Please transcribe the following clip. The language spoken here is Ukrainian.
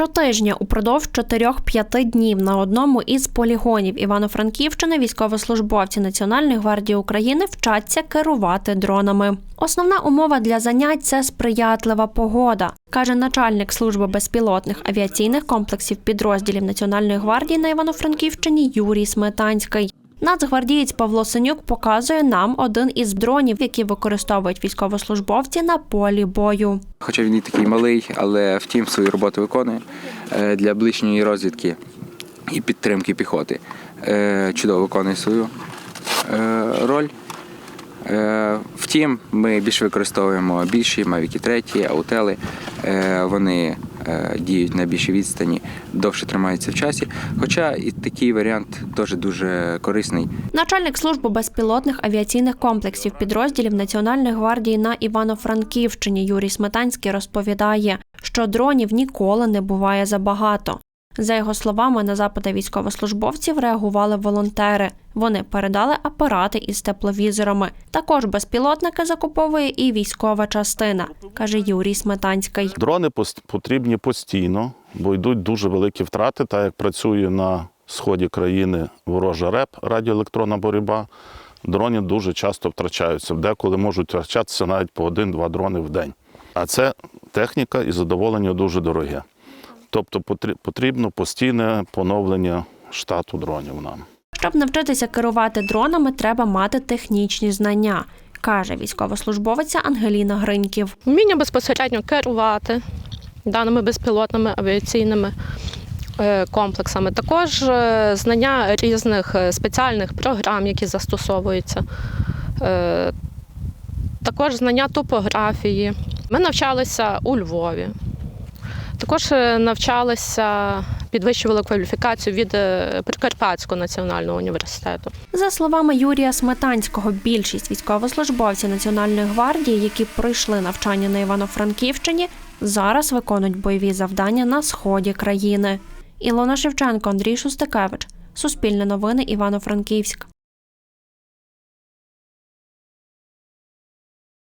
Щотижня упродовж 4-5 днів на одному із полігонів Івано-Франківщини військовослужбовці Національної гвардії України вчаться керувати дронами. Основна умова для занять це сприятлива погода, каже начальник служби безпілотних авіаційних комплексів підрозділів Національної гвардії на Івано-Франківщині Юрій Сметанський. Нацгвардієць Павло Синюк показує нам один із дронів, які використовують військовослужбовці на полі бою. Хоча він і такий малий, але втім свою роботу виконує е, для ближньої розвідки і підтримки піхоти. Е, Чудово виконує свою е, роль. Втім, ми більше використовуємо більші мавіки 3, аутели. Вони діють на більшій відстані, довше тримаються в часі. Хоча і такий варіант теж дуже корисний. Начальник служби безпілотних авіаційних комплексів підрозділів Національної гвардії на Івано-Франківщині Юрій Сметанський розповідає, що дронів ніколи не буває забагато. За його словами, на запити військовослужбовців реагували волонтери. Вони передали апарати із тепловізорами. Також безпілотники закуповує і військова частина, каже Юрій Сметанський. Дрони потрібні постійно, бо йдуть дуже великі втрати, так як працює на сході країни ворожа РЕП, радіоелектронна боротьба. Дрони дуже часто втрачаються. Деколи можуть втрачатися навіть по один-два дрони в день. А це техніка і задоволення дуже дороге. Тобто потрі- потрібно постійне поновлення штату дронів нам. Щоб навчитися керувати дронами, треба мати технічні знання, каже військовослужбовиця Ангеліна Гриньків. Вміння безпосередньо керувати даними безпілотними авіаційними е, комплексами. Також е, знання різних е, спеціальних програм, які застосовуються. Також знання топографії. Ми навчалися у Львові. Також навчалися, підвищували кваліфікацію від е, Прикарпатського національного університету. За словами Юрія Сметанського, більшість військовослужбовців Національної гвардії, які пройшли навчання на Івано-Франківщині, зараз виконують бойові завдання на сході країни. Ілона Шевченко, Андрій Шустакевич, Суспільне новини, Івано-Франківськ.